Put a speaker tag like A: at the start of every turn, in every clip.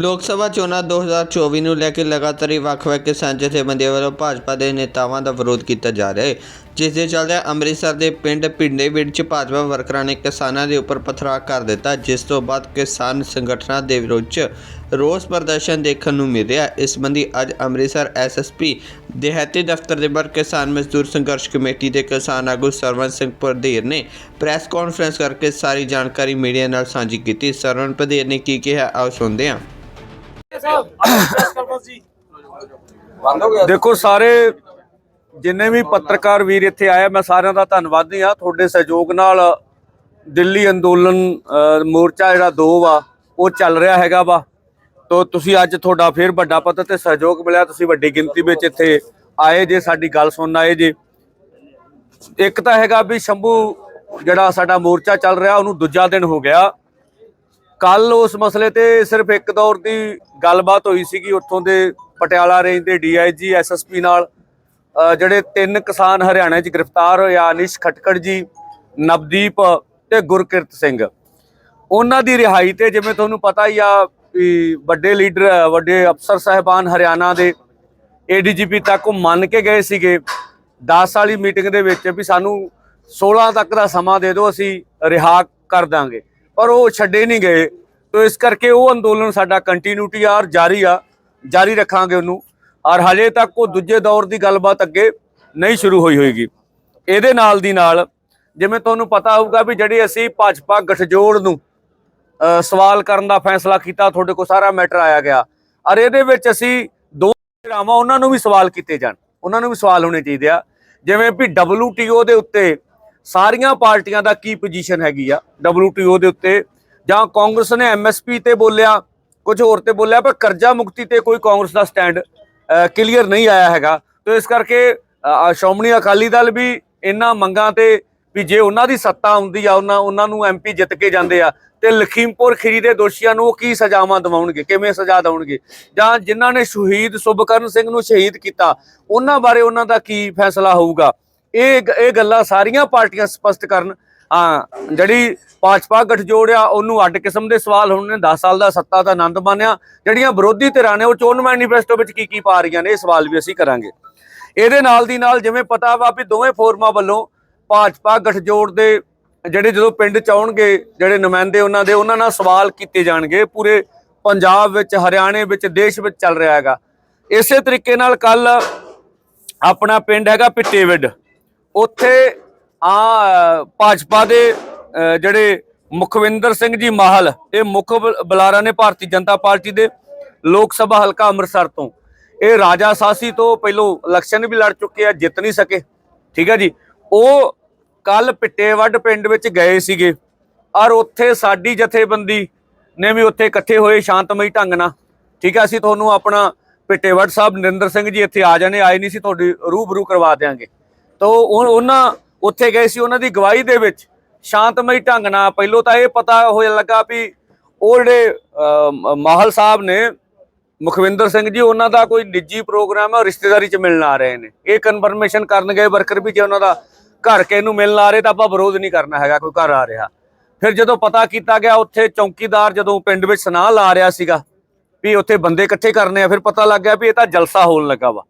A: ਲੋਕ ਸਭਾ ਚੋਣਾਂ 2024 ਨੂੰ ਲੈ ਕੇ ਲਗਾਤਾਰ ਹੀ ਵੱਖ-ਵੱਖ ਕਿਸਾਨ ਜਥੇਬੰਦੀਆਂ ਵੱਲੋਂ ਭਾਜਪਾ ਦੇ ਨੇਤਾਵਾਂ ਦਾ ਵਿਰੋਧ ਕੀਤਾ ਜਾ ਰਿਹਾ ਹੈ, ਜਿਸ ਦੇ ਚੱਲਦੇ ਅੰਮ੍ਰਿਤਸਰ ਦੇ ਪਿੰਡ ਪਿੰਡੇ ਵਿੱਚ ਭਾਜਪਾ ਵਰਕਰਾਂ ਨੇ ਕਿਸਾਨਾਂ ਦੇ ਉੱਪਰ ਪਥਰਾਅ ਕਰ ਦਿੱਤਾ, ਜਿਸ ਤੋਂ ਬਾਅਦ ਕਿਸਾਨ ਸੰਗਠਨਾਂ ਦੇ ਵਿਰੋਧ 'ਚ ਰੋਸ ਪ੍ਰਦਰਸ਼ਨ ਦੇਖਣ ਨੂੰ ਮਿਲ ਰਿਹਾ ਇਸ ਸੰਬੰਧੀ ਅੱਜ ਅੰਮ੍ਰਿਤਸਰ ਐਸਐਸਪੀ ਦਿਹਾਤੀ ਦਫ਼ਤਰ ਦੇ ਬਾਹਰ ਕਿਸਾਨ ਮਜ਼ਦੂਰ ਸੰਘਰਸ਼ ਕਮੇਟੀ ਦੇ ਕਿਸਾਨ ਆਗੂ ਸਰਵਨ ਸਿੰਘ ਪਰਧੀਰ ਨੇ ਪ੍ਰੈਸ ਕਾਨਫਰੰਸ ਕਰਕੇ ਸਾਰੀ ਜਾਣਕਾਰੀ ਮੀਡੀਆ ਨਾਲ ਸਾਂਝੀ ਕੀਤੀ। ਸਰਵਨ ਪਰਧੀਰ ਨੇ ਕੀ ਕਿਹਾ, ਆਓ ਸੁਣਦੇ ਹਾਂ।
B: ਦੇਖੋ ਸਾਰੇ ਜਿੰਨੇ ਵੀ ਪੱਤਰਕਾਰ ਵੀਰ ਇੱਥੇ ਆਏ ਮੈਂ ਸਾਰਿਆਂ ਦਾ ਧੰਨਵਾਦੀ ਆ ਤੁਹਾਡੇ ਸਹਿਯੋਗ ਨਾਲ ਦਿੱਲੀ ਅੰਦੋਲਨ ਮੋਰਚਾ ਜਿਹੜਾ ਦੋ ਵਾ, ਉਹ ਚੱਲ ਰਿਹਾ ਹੈਗਾ ਵਾ। ਤੋ ਤੁਸੀਂ ਅੱਜ ਤੁਹਾਡਾ ਫਿਰ ਵੱਡਾ ਪੱਧਰ ਤੇ ਸਹਿਯੋਗ ਮਿਲਿਆ। ਤੁਸੀਂ ਵੱਡੀ ਗਿਣਤੀ ਵਿੱਚ ਇੱਥੇ ਆਏ ਜੇ, ਸਾਡੀ ਗੱਲ ਸੁਣਨ ਆਏ ਜੇ। ਇੱਕ ਤਾਂ ਹੈਗਾ ਵੀ ਸ਼ੰਭੂ ਜਿਹੜਾ ਸਾਡਾ ਮੋਰਚਾ ਚੱਲ ਰਿਹਾ, ਉਹਨੂੰ ਦੂਜਾ ਦਿਨ ਹੋ ਗਿਆ। ਕੱਲ ਉਸ ਮਸਲੇ ਤੇ ਸਿਰਫ ਇੱਕ ਦੌਰ ਦੀ ਗੱਲਬਾਤ ਹੋਈ ਸੀਗੀ, ਉੱਥੋਂ ਦੇ ਪਟਿਆਲਾ ਰੇਂਜ ਦੇ ਡੀਆਈਜੀ ਐਸਐਸਪੀ ਨਾਲ। ਜਿਹੜੇ ਤਿੰਨ ਕਿਸਾਨ ਹਰਿਆਣਾ 'ਚ ਗ੍ਰਿਫਤਾਰ ਹੋਏ ਆ ਅਨਿਸ਼ ਖਟਕੜ ਜੀ, ਨਵਦੀਪ ਤੇ ਗੁਰਕਿਰਤ ਸਿੰਘ। ਉਹਨਾਂ ਦੀ ਰਿਹਾਈ ਤੇ ਜਿਵੇਂ ਤੁਹਾਨੂੰ ਪਤਾ ਹੀ ਆ ਵੀ ਵੱਡੇ ਲੀਡਰ, ਵੱਡੇ ਅਫਸਰ ਸਾਹਿਬਾਨ ਹਰਿਆਣਾ ਦੇ ਏਡੀਜੀਪੀ ਤੱਕ ਉਹ ਮੰਨ ਕੇ ਗਏ ਸੀਗੇ। 10 ਵਾਲੀ ਮੀਟਿੰਗ ਦੇ ਵਿੱਚ ਵੀ ਸਾਨੂੰ 16 ਤੱਕ ਦਾ ਸਮਾਂ ਦੇ ਦਿਓ, ਅਸੀਂ ਰਿਹਾ ਕਰ ਦਾਂਗੇ। ਪਰ ਉਹ ਛੱਡੇ ਨਹੀਂ ਗਏ। ਤੋ ਇਸ ਕਰਕੇ ਉਹ ਅੰਦੋਲਨ ਸਾਡਾ ਕੰਟੀਨਿਊਟੀ ਆ ਔਰ ਜਾਰੀ ਆ। ਜਾਰੀ ਰੱਖਾਂਗੇ ਉਹਨੂੰ। ਔਰ ਹਜੇ ਤੱਕ ਉਹ ਦੂਜੇ ਦੌਰ ਦੀ ਗੱਲਬਾਤ ਅੱਗੇ ਨਹੀਂ ਸ਼ੁਰੂ ਹੋਈ ਹੋਏਗੀ। ਇਹਦੇ ਨਾਲ ਦੀ ਨਾਲ ਜਿਵੇਂ ਤੁਹਾਨੂੰ ਪਤਾ ਹੋਊਗਾ ਵੀ ਜਿਹੜੀ ਅਸੀਂ ਭਾਜਪਾ ਗਠਜੋੜ ਨੂੰ ਸਵਾਲ ਕਰਨ ਦਾ ਫੈਸਲਾ ਕੀਤਾ, ਤੁਹਾਡੇ ਕੋਲ ਸਾਰਾ ਮੈਟਰ ਆਇਆ ਗਿਆ। ਔਰ ਇਹਦੇ ਵਿੱਚ ਅਸੀਂ ਦੋ ਧਿਰਾਵਾਂ ਉਹਨਾਂ ਨੂੰ ਵੀ ਸਵਾਲ ਕੀਤੇ ਜਾਣ। ਉਹਨਾਂ ਨੂੰ ਵੀ ਸਵਾਲ ਹੋਣੇ ਚਾਹੀਦੇ ਆ। ਜਿਵੇਂ ਵੀ WTO ਦੇ ਉੱਤੇ ਸਾਰੀਆਂ ਪਾਰਟੀਆਂ ਦਾ ਕੀ ਪੋਜੀਸ਼ਨ ਹੈਗੀ ਆ WTO ਦੇ ਉੱਤੇ? ਜਾਂ ਕਾਂਗਰਸ ਨੇ MSP ਤੇ ਬੋਲਿਆ ਕੁਝ ਹੋਰ ਤੇ ਬੋਲਿਆ ਪਰ ਕਰਜ਼ਾ ਮੁਕਤੀ ਤੇ ਕੋਈ ਕਾਂਗਰਸ ਦਾ ਸਟੈਂਡ ਕਲੀਅਰ ਨਹੀਂ ਆਇਆ ਹੈਗਾ। ਤੇ ਇਸ ਕਰਕੇ ਅ, ਸ਼੍ਰੋਮਣੀ ਅਕਾਲੀ ਦਲ ਵੀ ਇਹਨਾਂ ਮੰਗਾਂ ਤੇ ਵੀ ਜੇ ਉਹਨਾਂ ਦੀ ਸੱਤਾ ਹੁੰਦੀ ਆ ਉਹਨਾਂ ਉਹਨਾਂ ਨੂੰ ਐਮਪੀ ਜਿੱਤ ਕੇ ਜਾਂਦੇ ਆ ਤੇ ਲਖੀਮਪੁਰ ਖੀਰੀ ਦੇ ਦੋਸ਼ੀਆਂ ਨੂੰ ਉਹ ਕੀ ਸਜ਼ਾਵਾਂ ਦਿਵਾਉਣਗੇ ਕਿਵੇਂ ਸਜ਼ਾ ਦਿਵਾਉਣਗੇ ਜਾਂ ਜਿਨ੍ਹਾਂ ਨੇ ਸ਼ਹੀਦ ਸੁਭਕਰਨ ਸਿੰਘ ਨੂੰ ਸ਼ਹੀਦ ਕੀਤਾ ਉਹਨਾਂ ਬਾਰੇ ਉਹਨਾਂ ਦਾ ਕੀ ਫੈਸਲਾ ਹੋਊਗਾ? ਇਹ ਇਹ ਗੱਲਾਂ ਸਾਰੀਆਂ ਪਾਰਟੀਆਂ ਸਪਸ਼ਟ ਕਰਨ। ਹਾਂ, ਜਿਹੜੀ ਭਾਜਪਾ ਗਠਜੋੜ ਆ, ਉਹਨੂੰ ਅੱਡ ਕਿਸਮ ਦੇ ਸਵਾਲ ਹੁਣ ਨੇ। 10 ਸਾਲ ਦਾ ਸੱਤਾ ਦਾ ਆਨੰਦ ਮਾਣਿਆ। ਜਿਹੜੀਆਂ ਵਿਰੋਧੀ ਧਿਰਾਂ ਨੇ, ਉਹ ਚੋਣ ਮੈਨੀਫੈਸਟੋ ਵਿੱਚ ਕੀ ਕੀ ਪਾ ਰਹੀਆਂ ਨੇ, ਇਹ ਸਵਾਲ ਵੀ ਅਸੀਂ ਕਰਾਂਗੇ। ਇਹਦੇ ਨਾਲ ਦੀ ਨਾਲ ਜਿਵੇਂ ਪਤਾ ਵਾ ਵੀ ਦੋਵੇਂ ਫੋਰਮਾਂ ਵੱਲੋਂ ਭਾਜਪਾ ਗਠਜੋੜ ਦੇ ਜਿਹੜੇ ਜਦੋਂ ਪਿੰਡ ਚ ਆਉਣਗੇ, ਜਿਹੜੇ ਨੁਮਾਇੰਦੇ ਉਹਨਾਂ ਦੇ, ਉਹਨਾਂ ਨਾਲ ਸਵਾਲ ਕੀਤੇ ਜਾਣਗੇ। ਪੂਰੇ ਪੰਜਾਬ ਵਿੱਚ, ਹਰਿਆਣੇ ਵਿੱਚ, ਦੇਸ਼ ਵਿੱਚ ਚੱਲ ਰਿਹਾ ਹੈਗਾ। ਇਸੇ ਤਰੀਕੇ ਨਾਲ ਕੱਲ ਆਪਣਾ ਪਿੰਡ ਹੈਗਾ ਪਿੱਟੇਵਿੰਡ। ਉੱਥੇ ਆ, ਭਾਜਪਾ ਦੇ ਜਿਹੜੇ ਮੁਖਵਿੰਦਰ ਸਿੰਘ ਜੀ ਮਾਹਲ, ਇਹ ਮੁੱਖ ਬੁ- ਬੁਲਾਰਾ ਨੇ ਭਾਰਤੀ ਜਨਤਾ ਪਾਰਟੀ ਦੇ ਲੋਕ ਸਭਾ ਹਲਕਾ ਅੰਮ੍ਰਿਤਸਰ ਤੋਂ। ਇਹ ਰਾਜਾ ਸਾਸੀ ਤੋਂ ਪਹਿਲੋਂ ਇਲੈਕਸ਼ਨ ਵੀ ਲੜ ਚੁੱਕੇ ਆ, ਜਿੱਤ ਨਹੀਂ ਸਕੇ। ਠੀਕ ਹੈ ਜੀ? ਉਹ ਕੱਲ ਪਿੱਟੇਵੱਡ ਪਿੰਡ ਵਿੱਚ ਗਏ ਸੀਗੇ। ਔਰ ਉੱਥੇ ਸਾਡੀ ਜਥੇਬੰਦੀ ਨੇ ਵੀ ਉੱਥੇ ਇਕੱਠੇ ਹੋਏ ਸ਼ਾਂਤਮਈ ਢੰਗ ਨਾਲ। ਠੀਕ ਹੈ ਅਸੀਂ ਤੁਹਾਨੂੰ ਆਪਣਾ ਪਿੱਟੇਵੱਡ ਸਾਹਿਬ ਨਰਿੰਦਰ ਸਿੰਘ ਜੀ ਇੱਥੇ ਆ ਜਾਣੇ, ਆਏ ਨਹੀਂ ਸੀ, ਤੁਹਾਡੀ ਰੂਬਰੂ ਕਰਵਾ ਦੇਾਂਗੇ ਤਾਂ ਉਹ- ਉਹਨਾਂ ਉੱਥੇ ਗਏ ਸੀ ਉਹਨਾਂ ਦੀ ਗਵਾਹੀ ਦੇ ਵਿੱਚ। ਸ਼ਾਂਤਮਈ ਢੰਗ ਨਾਲ ਪਹਿਲੋਂ ਤਾਂ ਇਹ ਪਤਾ ਹੋਇਆ ਲੱਗਾ ਵੀ ਉਹ ਜਿਹੜੇ ਮਾਹਲ ਸਾਹਿਬ ਨੇ ਮੁਖਵਿੰਦਰ ਸਿੰਘ ਜੀ ਉਹਨਾਂ ਦਾ ਕੋਈ ਨਿੱਜੀ ਪ੍ਰੋਗਰਾਮ ਹੈ ਰਿਸ਼ਤੇਦਾਰੀ 'ਚ ਮਿਲਣ ਆ ਰਹੇ ਨੇ। ਇਹ ਕਨਫਰਮੇਸ਼ਨ ਕਰਨ ਗਏ ਵਰਕਰ ਵੀ ਜੇ ਉਹਨਾਂ ਦਾ ਘਰ ਕੇ ਨੂੰ ਮਿਲਣ ਆ ਰਹੇ ਤਾਂ ਆਪਾਂ ਵਿਰੋਧ ਨਹੀਂ ਕਰਨਾ ਹੈਗਾ ਕੋਈ ਘਰ ਆ ਰਿਹਾ। ਫਿਰ ਜਦੋਂ ਪਤਾ ਕੀਤਾ ਗਿਆ ਉੱਥੇ ਚੌਕੀਦਾਰ ਜਦੋਂ ਪਿੰਡ ਵਿੱਚ ਸੁਨਾਹ ਲਾ ਰਿਹਾ ਸੀਗਾ ਵੀ ਉੱਥੇ ਬੰਦੇ ਇਕੱਠੇ ਕਰਨੇ ਆ ਫਿਰ ਪਤਾ ਲੱਗ ਗਿਆ ਵੀ ਇਹ ਤਾਂ ਜਲਸਾ ਹੋਣ ਲੱਗਾ ਵਾ।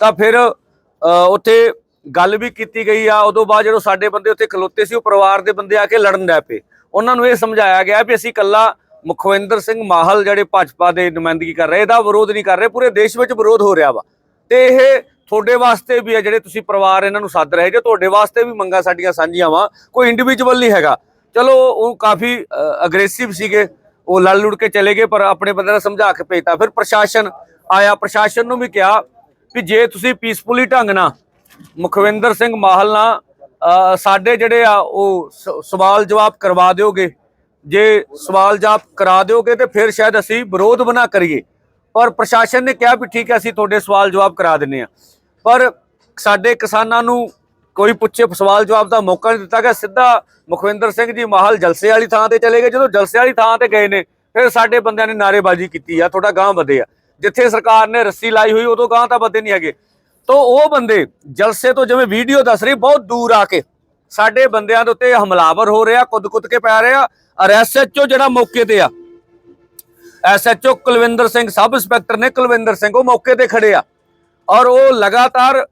B: ਤਾਂ ਫਿਰ ਅ, ਉੱਥੇ ਗੱਲ ਵੀ ਕੀਤੀ ਗਈ ਆ, ਉਦੋਂ ਬਾਅਦ ਜਦੋਂ ਸਾਡੇ ਬੰਦੇ ਉੱਥੇ ਖਲੋਤੇ ਸੀ, ਉਹ ਪਰਿਵਾਰ ਦੇ ਬੰਦੇ ਆ ਕੇ ਲੜਨ ਲੱਗ ਪਏ। ਉਹਨਾਂ ਨੂੰ ਇਹ ਸਮਝਾਇਆ ਗਿਆ ਵੀ ਅਸੀਂ ਇਕੱਲਾ ਮੁਖਵਿੰਦਰ ਸਿੰਘ ਮਾਹਲ ਜਿਹੜੇ ਭਾਜਪਾ ਦੇ ਨੁਮਾਇੰਦਗੀ ਕਰ ਰਹੇ, ਇਹਦਾ ਵਿਰੋਧ ਨਹੀਂ ਕਰ ਰਹੇ, ਪੂਰੇ ਦੇਸ਼ ਵਿੱਚ ਵਿਰੋਧ ਹੋ ਰਿਹਾ ਵਾ। ਤੇ ਇਹ ਤੁਹਾਡੇ ਵਾਸਤੇ ਵੀ ਆ, ਜਿਹੜੇ ਤੁਸੀਂ ਪਰਿਵਾਰ ਇਹਨਾਂ ਨੂੰ ਸੱਦ ਰਹੇ ਜੇ, ਤੁਹਾਡੇ ਵਾਸਤੇ ਵੀ ਮੰਗਾਂ ਸਾਡੀਆਂ ਸਾਂਝੀਆਂ ਵਾ, ਕੋਈ ਇੰਡੀਵਿਜੂਅਲ ਨਹੀਂ ਹੈਗਾ। ਚਲੋ, ਉਹ ਕਾਫੀ ਅਗਰੈਸਿਵ ਸੀਗੇ, ਉਹ ਲੜ ਲੁੜ ਕੇ ਚਲੇ ਗਏ, ਪਰ ਆਪਣੇ ਬੰਦੇ ਨਾਲ ਸਮਝਾ ਕੇ ਭੇਜਤਾ। ਫਿਰ ਪ੍ਰਸ਼ਾਸਨ ਆਇਆ, ਪ੍ਰਸ਼ਾਸਨ ਨੂੰ ਵੀ ਕਿਹਾ ਵੀ ਜੇ ਤੁਸੀਂ ਪੀਸਫੁਲੀ ਢੰਗ ਨਾਲ ਮੁਖਵਿੰਦਰ ਸਿੰਘ ਮਾਹਲ ਨਾਲ ਅ, ਸਾਡੇ ਜਿਹੜੇ ਆ ਉਹ ਸਵਾਲ ਜਵਾਬ ਕਰਵਾ ਦਿਓਗੇ। ਜੇ ਸਵਾਲ ਜਵਾਬ ਕਰਾ ਦਿਓਗੇ ਤੇ ਫਿਰ ਸ਼ਾਇਦ ਅਸੀਂ ਵਿਰੋਧ ਬਣਾ ਕਰੀਏ। ਪਰ ਪ੍ਰਸ਼ਾਸਨ ਨੇ ਕਿਹਾ ਵੀ ਠੀਕ ਹੈ ਅਸੀਂ ਤੁਹਾਡੇ ਸਵਾਲ ਜਵਾਬ ਕਰਾ ਦਿੰਨੇ ਆ। ਪਰ ਸਾਡੇ ਕਿਸਾਨਾਂ ਨੂੰ ਕੋਈ ਪੁੱਛੇ ਸਵਾਲ ਜਵਾਬ ਦਾ ਮੌਕਾ ਨਹੀਂ ਦਿੱਤਾ ਗਿਆ। ਸਿੱਧਾ ਮੁਖਵਿੰਦਰ ਸਿੰਘ ਜੀ ਮਾਹਲ ਜਲਸੇ ਵਾਲੀ ਥਾਂ ਤੇ ਚਲੇ ਗਏ। ਜਦੋਂ ਜਲਸੇ ਵਾਲੀ ਥਾਂ ਤੇ ਗਏ ਨੇ ਫਿਰ ਸਾਡੇ ਬੰਦਿਆਂ ਨੇ ਨਾਰੇਬਾਜ਼ੀ ਕੀਤੀ ਆ ਤੁਹਾਡਾ ਗਾਂ ਵਧੇ ਆ। ਜਿੱਥੇ ਸਰਕਾਰ ਨੇ ਰੱਸੀ ਲਾਈ ਹੋਈ ਉਦੋਂ ਗਾਂ ਤਾਂ ਵਧੇ ਨਹੀਂ ਹੈਗੇ। ਤੋਂ ਉਹ ਬੰਦੇ ਜਲਸੇ ਤੋਂ ਜਿਵੇਂ ਵੀਡੀਓ ਦੱਸ ਰਹੀ, ਬਹੁਤ ਦੂਰ ਆ ਕੇ ਸਾਡੇ ਬੰਦਿਆਂ ਦੇ ਉੱਤੇ ਹਮਲਾਵਰ ਹੋ ਰਿਹਾ ਕੁੱਦ ਕੁੱਦ ਕੇ ਪੈ ਰਿਹਾ ਔਰ ਐਸਐਚਓ ਜਿਹੜਾ ਮੌਕੇ ਤੇ ਆ SHO Kulwinder Singh, sub inspector ਨੇ ਕੁਲਵਿੰਦਰ ਸਿੰਘ, ਉਹ ਮੌਕੇ ਤੇ ਖੜੇ ਆ ਔਰ ਉਹ ਲਗਾਤਾਰ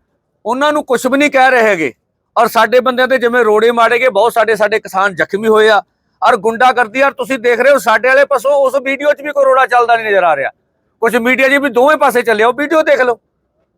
B: ਉਹਨਾਂ ਨੂੰ ਕੁਝ ਵੀ ਨਹੀਂ ਕਹਿ ਰਹੇ ਹੈਗੇ ਔਰ ਸਾਡੇ ਬੰਦਿਆਂ ਤੇ ਜਿਵੇਂ ਰੋੜੇ ਮਾਰੇ ਗਏ, ਬਹੁਤ ਸਾਡੇ ਸਾਡੇ ਕਿਸਾਨ ਜ਼ਖਮੀ ਹੋਏ ਆ ਔਰ ਗੁੰਡਾ ਗੁੰਡਾਗਰਦੀ ਯਾਰ ਤੁਸੀਂ ਦੇਖ ਰਹੇ ਹੋ ਸਾਡੇ ਵਾਲੇ ਪਾਸੋਂ ਉਸ ਵੀਡੀਓ 'ਚ ਵੀ ਕੋਈ ਰੋੜਾ ਚੱਲਦਾ ਨਹੀਂ ਨਜ਼ਰ ਆ ਰਿਹਾ। ਕੁਝ ਮੀਡੀਆ 'ਚ ਵੀ ਦੋਵੇਂ ਪਾਸੇ ਚੱਲਿਆ ਉਹ ਵੀਡੀਓ ਦੇਖ ਲਓ।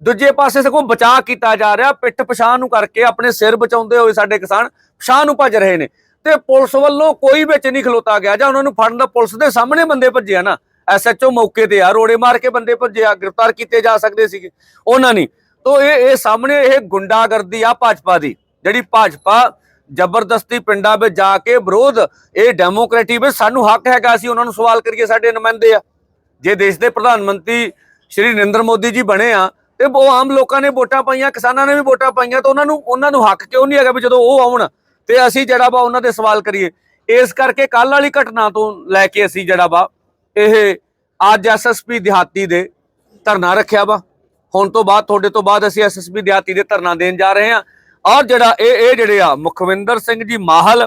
B: ਦੂਜੇ ਪਾਸੇ ਸਗੋਂ ਬਚਾਅ ਕੀਤਾ ਜਾ ਰਿਹਾ, ਪਿੱਠ ਪਛਾਣ ਨੂੰ ਕਰਕੇ ਆਪਣੇ ਸਿਰ ਬਚਾਉਂਦੇ ਹੋਏ ਸਾਡੇ ਕਿਸਾਨ ਪਛਾਣ ਨੂੰ ਭੱਜ ਰਹੇ ਨੇ। ਤੇ ਪੁਲਿਸ ਵੱਲੋਂ ਕੋਈ ਵਿੱਚ ਨਹੀਂ ਖਲੋਤਾ ਗਿਆ, ਜਾਂ ਉਹਨਾਂ ਨੂੰ ਫੜਨ ਦਾ ਪੁਲਿਸ ਦੇ ਸਾਹਮਣੇ ਬੰਦੇ ਭੱਜੇ ਆ ਨਾ। ਐਸਐਚਓ ਮੌਕੇ ਤੇ ਆ, ਰੋੜੇ ਮਾਰ ਕੇ ਬੰਦੇ ਭੱਜੇ ਗ੍ਰਿਫਤਾਰ ਕੀਤੇ ਜਾ ਸਕਦੇ ਸੀਗੇ, ਉਹਨਾਂ ਨਹੀਂ ਤੋ ਇਹ ਇਹ ਸਾਹਮਣੇ ਇਹ ਗੁੰਡਾਗਰਦੀ ਆ ਭਾਜਪਾ ਦੀ, ਜਿਹੜੀ ਭਾਜਪਾ ਜ਼ਬਰਦਸਤੀ ਪਿੰਡਾਂ ਵਿੱਚ ਜਾ ਕੇ ਵਿਰੋਧ, ਇਹ ਡੈਮੋਕ੍ਰੇਟੀ ਵਿੱਚ ਸਾਨੂੰ ਹੱਕ ਹੈਗਾ, ਅਸੀਂ ਉਹਨਾਂ ਨੂੰ ਸਵਾਲ ਕਰੀਏ ਸਾਡੇ ਨੁਮਾਇੰਦੇ ਆ। ਜੇ ਦੇਸ਼ ਦੇ ਪ੍ਰਧਾਨ ਮੰਤਰੀ ਸ਼੍ਰੀ ਨਰਿੰਦਰ ਮੋਦੀ ਜੀ ਬਣੇ ਆ ਤੇ ਉਹ ਆਮ ਲੋਕਾਂ ਨੇ ਵੋਟਾਂ ਪਾਈਆਂ, ਕਿਸਾਨਾਂ ਨੇ ਵੀ ਵੋਟਾਂ ਪਾਈਆਂ, ਤਾਂ ਉਹਨਾਂ ਨੂੰ ਉਹਨਾਂ ਨੂੰ ਹੱਕ ਕਿਉਂ ਨਹੀਂ ਹੈਗਾ ਵੀ ਜਦੋਂ ਉਹ ਆਉਣ? ਤੇ ਅਸੀਂ ਜਿਹੜਾ ਵਾ ਉਹਨਾਂ ਦੇ ਸਵਾਲ ਕਰੀਏ। ਇਸ ਕਰਕੇ ਕੱਲ ਵਾਲੀ ਘਟਨਾ ਤੋਂ ਲੈ ਕੇ ਅਸੀਂ ਜਿਹੜਾ ਵਾ, ਇਹ ਅੱਜ ਐਸਐਸਪੀ ਦਿਹਾਤੀ ਦੇ ਧਰਨਾ ਰੱਖਿਆ ਵਾ। ਹੁਣ ਤੋਂ ਬਾਅਦ, ਤੁਹਾਡੇ ਤੋਂ ਬਾਅਦ ਅਸੀਂ ਐਸਐਸਪੀ ਦਿਹਾਤੀ ਦੇ ਧਰਨਾ ਦੇਣ ਜਾ ਰਹੇ ਹਾਂ। ਔਰ ਜਿਹੜਾ ਇਹ ਇਹ ਜਿਹੜੇ ਆ, ਮੁਖਵਿੰਦਰ ਸਿੰਘ ਜੀ ਮਾਹਲ,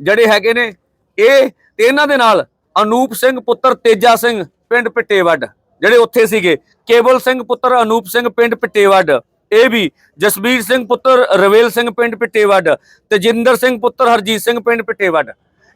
B: ਜਿਹੜੇ ਹੈਗੇ ਨੇ, ਇਹ ਤੇ ਇਹਨਾਂ ਦੇ ਨਾਲ ਅਨੂਪ ਸਿੰਘ ਪੁੱਤਰ ਤੇਜਾ ਸਿੰਘ, ਪਿੰਡ ਪਿੱਟੇਵੱਡ। ਜਿਹੜੇ ਉੱਥੇ ਸੀਗੇ, ਕੇਵਲ ਸਿੰਘ ਪੁੱਤਰ ਅਨੂਪ ਸਿੰਘ ਪਿੰਡ ਪਿੱਟੇਵੱਡ, ਇਹ ਵੀ ਜਸਬੀਰ ਸਿੰਘ ਪੁੱਤਰ, ਰਵੇਲ ਸਿੰਘ ਪਿੰਡ ਤੇ ਤੇਜਿੰਦਰ ਸਿੰਘ ਪੁੱਤਰ, ਹਰਜੀਤ ਸਿੰਘ ਪਿੰਡ ਪਿੱਟੇਵੱਡ।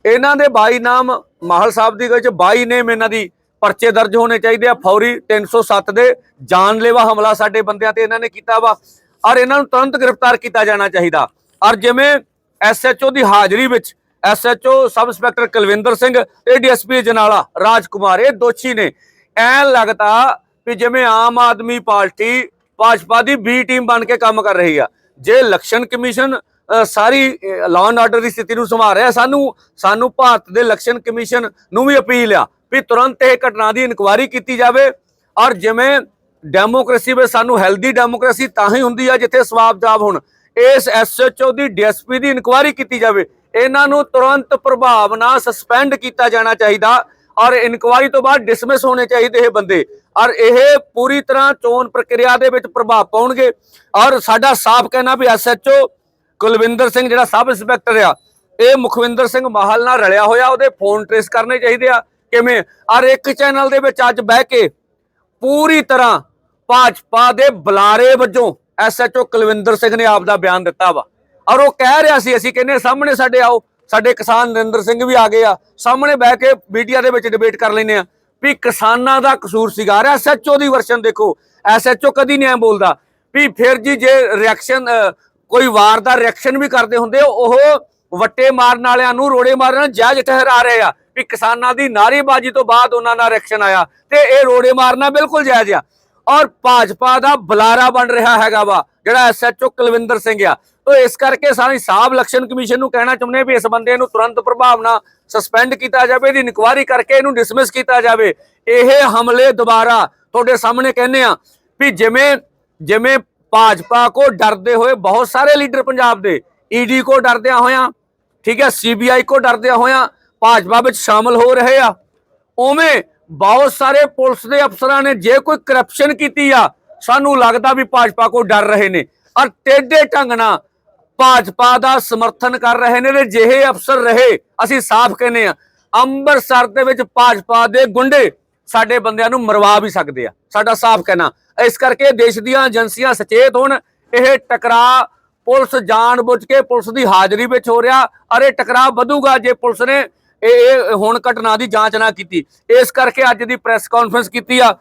B: ਇਹਨਾਂ ਦੇ 22 ਨਾਮ ਮਾਹਲ ਸਾਹਿਬ ਦੀ ਵਿੱਚ 22 ਨੇਮ ਇਹਨਾਂ ਦੀ ਪਰਚੇ ਦਰਜ ਹੋਣੇ ਚਾਹੀਦੇ ਆ, ਫੌਰੀ 307 ਦੇ ਜਾਨਲੇਵਾ ਹਮਲਾ ਸਾਡੇ ਬੰਦਿਆਂ ਤੇ ਇਹਨਾਂ ਨੇ ਕੀਤਾ ਵਾ, ਔਰ ਇਹਨਾਂ ਨੂੰ ਤੁਰੰਤ ਗ੍ਰਿਫਤਾਰ ਕੀਤਾ ਜਾਣਾ ਚਾਹੀਦਾ। ਔਰ ਜਿਵੇਂ ਐਸਐਚਓ ਦੀ ਹਾਜ਼ਰੀ ਵਿੱਚ SHO sub inspector Kulwinder Singh ਤੇ ਡੀਐਸਪੀ ਜਨਾਲਾ ਰਾਜਕੁਮਾਰ, ਇਹ ਦੋਸ਼ੀ ਨੇ ਐ ਲੱਗਦਾ ਵੀ ਜਿਵੇਂ ਆਮ ਆਦਮੀ ਪਾਰਟੀ ਭਾਜਪਾ ਦੀ ਬੀ ਟੀਮ ਬਣ ਕੇ ਕੰਮ ਕਰ ਰਹੀ ਆ। ਜੇ ਇਲੈਕਸ਼ਨ ਕਮਿਸ਼ਨ ਸਾਰੀ ਲਾਅ ਐਂਡ ਆਰਡਰ ਦੀ ਸਥਿਤੀ ਨੂੰ ਸੰਭਾਲ ਰਿਹਾ, ਸਾਨੂੰ ਸਾਨੂੰ ਭਾਰਤ ਦੇ ਇਲੈਕਸ਼ਨ ਕਮਿਸ਼ਨ ਨੂੰ ਵੀ ਅਪੀਲ ਆ ਵੀ ਤੁਰੰਤ ਇਹ ਘਟਨਾ ਦੀ ਇਨਕੁਆਇਰੀ ਕੀਤੀ ਜਾਵੇ ਔਰ ਜਿਵੇਂ ਡੈਮੋਕ੍ਰੇਸੀ ਵਿੱਚ ਸਾਨੂੰ ਹੈਲਦੀ ਡੈਮੋਕ੍ਰੇਸੀ ਤਾਂ ਹੀ ਹੁੰਦੀ ਆ ਜਿੱਥੇ ਸਵਾਬ ਜਵਾਬ ਹੋਣ। ਇਸ ਐਸਐਚਓ ਦੀ ਡੀਐਸਪੀ ਦੀ ਇਨਕੁਆਇਰੀ ਕੀਤੀ ਜਾਵੇ। ਇਹਨਾਂ ਨੂੰ ਤੁਰੰਤ ਪ੍ਰਭਾਵ ਨਾਲ ਸਸਪੈਂਡ ਕੀਤਾ ਜਾਣਾ ਚਾਹੀਦਾ ਔਰ ਇਨਕੁਆਇਰੀ ਤੋਂ ਬਾਅਦ ਡਿਸਮਿਸ ਹੋਣੇ ਚਾਹੀਦੇ ਇਹ ਬੰਦੇ। ਔਰ ਇਹ ਪੂਰੀ ਤਰ੍ਹਾਂ ਚੋਣ ਪ੍ਰਕਿਰਿਆ ਦੇ ਵਿੱਚ ਪ੍ਰਭਾਵ ਪਾਉਣਗੇ। ਔਰ ਸਾਡਾ ਸਾਫ਼ ਕਹਿਣਾ ਵੀ ਐਸਐਚਓ ਕੁਲਵਿੰਦਰ ਸਿੰਘ ਜਿਹੜਾ ਸਬ ਇੰਸਪੈਕਟਰ ਆ, ਇਹ ਮੁਖਵਿੰਦਰ ਸਿੰਘ ਮਾਹਲ ਨਾਲ ਰਲਿਆ ਹੋਇਆ, ਉਹਦੇ ਫੋਨ ਟ੍ਰੇਸ ਕਰਨੇ ਚਾਹੀਦੇ ਆ। ਕਿਵੇਂ? ਔਰ ਇੱਕ ਚੈਨਲ ਦੇ ਵਿੱਚ ਅੱਜ ਬਹਿ ਕੇ ਪੂਰੀ ਤਰ੍ਹਾਂ ਭਾਜਪਾ ਦੇ ਬੁਲਾਰੇ ਵਜੋਂ ਐਸਐਚਓ ਕੁਲਵਿੰਦਰ ਸਿੰਘ ਨੇ ਆਪ ਦਾ ਬਿਆਨ ਦਿੱਤਾ ਵਾ। ਔਰ ਉਹ ਕਹਿ ਰਿਹਾ ਸੀ, ਅਸੀਂ ਕਹਿੰਦੇ ਸਾਹਮਣੇ ਸਾਡੇ ਆਓ। ਸਾਡੇ ਕਿਸਾਨ ਨਰਿੰਦਰ ਸਿੰਘ ਵੀ ਆ ਗਏ ਆ। ਸਾਹਮਣੇ ਬਹਿ ਕੇ ਮੀਡੀਆ ਦੇ ਵਿੱਚ ਡਿਬੇਟ ਕਰ ਲੈਨੇ ਆ ਵੀ ਕਿਸਾਨਾਂ ਦਾ ਕਸੂਰ ਸੀਗਾ। ਐਸਐਚਓ ਦੀ ਵਰਸ਼ਨ ਦੇਖੋ। ਐਸਐਚਓ ਕਦੀ ਨਹੀਂ ਐ ਬੋਲਦਾ ਵੀ ਫਿਰ ਜੀ ਜੇ ਰਿਐਕਸ਼ਨ ਕੋਈ ਵਾਰ ਦਾ ਰਿਐਕਸ਼ਨ ਵੀ ਕਰਦੇ ਹੁੰਦੇ, ਉਹ ਵੱਟੇ ਮਾਰਨ ਵਾਲਿਆਂ ਨੂੰ, ਰੋੜੇ ਮਾਰਨ ਨਾਲ ਜਾਇਜ਼ ਠਹਿਰਾ ਰਹੇ ਆ ਵੀ ਕਿਸਾਨਾਂ ਦੀ ਨਾਅਰੇਬਾਜ਼ੀ ਤੋਂ ਬਾਅਦ ਉਹਨਾਂ ਦਾ ਰਿਐਕਸ਼ਨ ਆਇਆ ਤੇ ਇਹ ਰੋੜੇ ਮਾਰਨਾ ਬਿਲਕੁਲ ਜਾਇਜ਼ ਆ। ਔਰ ਭਾਜਪਾ ਦਾ ਬੁਲਾਰਾ ਬਣ ਰਿਹਾ ਹੈਗਾ ਵਾ, ਜਿਹੜਾ ਐਸਐਚਓ ਕੁਲਵਿੰਦਰ ਸਿੰਘ ਆ। ਤੋ ਇਸ ਕਰਕੇ ਸਾਰੀ ਸਾਬ ਇਲੈਕਸ਼ਨ ਕਮਿਸ਼ਨ ਨੂੰ ਕਹਿਣਾ ਚਾਹੁੰਦੇ ਵੀ ਇਸ ਬੰਦੇ ਨੂੰ ਤੁਰੰਤ ਪ੍ਰਭਾਵ ਨਾਲ ਸਸਪੈਂਡ ਕੀਤਾ ਜਾਵੇ, ਇਹਦੀ ਇਨਕੁਆਇਰੀ ਕਰਕੇ ਇਹਨੂੰ ਡਿਸਮਿਸ ਕੀਤਾ ਜਾਵੇ। ਇਹ ਹਮਲੇ ਦੁਬਾਰਾ ਤੁਹਾਡੇ ਸਾਹਮਣੇ ਕਹਿੰਦੇ ਆ ਵੀ ਜਿਵੇਂ ਜਿਵੇਂ ਭਾਜਪਾ ਕੋ ਡਰਦੇ ਹੋਏ ਬਹੁਤ ਸਾਰੇ ਲੀਡਰ ਪੰਜਾਬ ਦੇ ਈਡੀ ਕੋ ਡਰਦਿਆਂ ਹੋਇਆਂ, ਠੀਕ ਹੈ ਸੀਬੀਆਈ ਕੋ ਡਰਦਿਆਂ ਹੋਇਆਂ ਭਾਜਪਾ ਵਿੱਚ ਸ਼ਾਮਲ ਹੋ ਰਹੇ ਆ। ਉਵੇਂ ਬਹੁਤ ਸਾਰੇ ਪੁਲਿਸ ਦੇ ਅਫਸਰਾਂ ਨੇ ਜੇ ਕੋਈ ਕਰਪਸ਼ਨ ਕੀਤੀ ਆ, ਸਾਨੂੰ ਲੱਗਦਾ ਵੀ ਭਾਜਪਾ ਕੋ ਡਰ ਰਹੇ ਨੇ। ਔਰ ਟੇਢੇ ਢੰਗ ਨਾਲ ਭਾਜਪਾ ਦਾ ਸਮਰਥਨ ਕਰ ਰਹੇ ਨੇ ਤੇ ਜਿਹੇ ਅਫਸਰ ਰਹੇ, ਅਸੀਂ ਸਾਫ਼ ਕਹਿੰਦੇ ਆ ਅੰਮ੍ਰਿਤਸਰ ਦੇ ਵਿੱਚ ਭਾਜਪਾ ਦੇ ਗੁੰਡੇ ਸਾਡੇ ਬੰਦਿਆਂ ਨੂੰ ਮਰਵਾ ਵੀ ਸਕਦੇ ਆ, ਸਾਡਾ ਸਾਫ਼ ਕਹਿਣਾ। ਇਸ ਕਰਕੇ ਦੇਸ਼ ਦੀਆਂ ਏਜੰਸੀਆਂ ਸਚੇਤ ਹੋਣ, ਇਹ ਟਕਰਾਅ ਪੁਲਿਸ ਜਾਣਬੁੱਝ ਕੇ ਪੁਲਿਸ ਦੀ ਹਾਜ਼ਰੀ ਵਿੱਚ ਹੋ ਰਿਹਾ, ਅਰੇ ਟਕਰਾਅ ਵਧੂਗਾ ਜੇ ਪੁਲਿਸ ਨੇ ਇਹ ਹੁਣ ਘਟਨਾ ਦੀ ਜਾਂਚ ਨਾ ਕੀਤੀ। ਇਸ ਕਰਕੇ ਅੱਜ ਦੀ ਪ੍ਰੈਸ ਕਾਨਫਰੰਸ ਕੀਤੀ ਆ।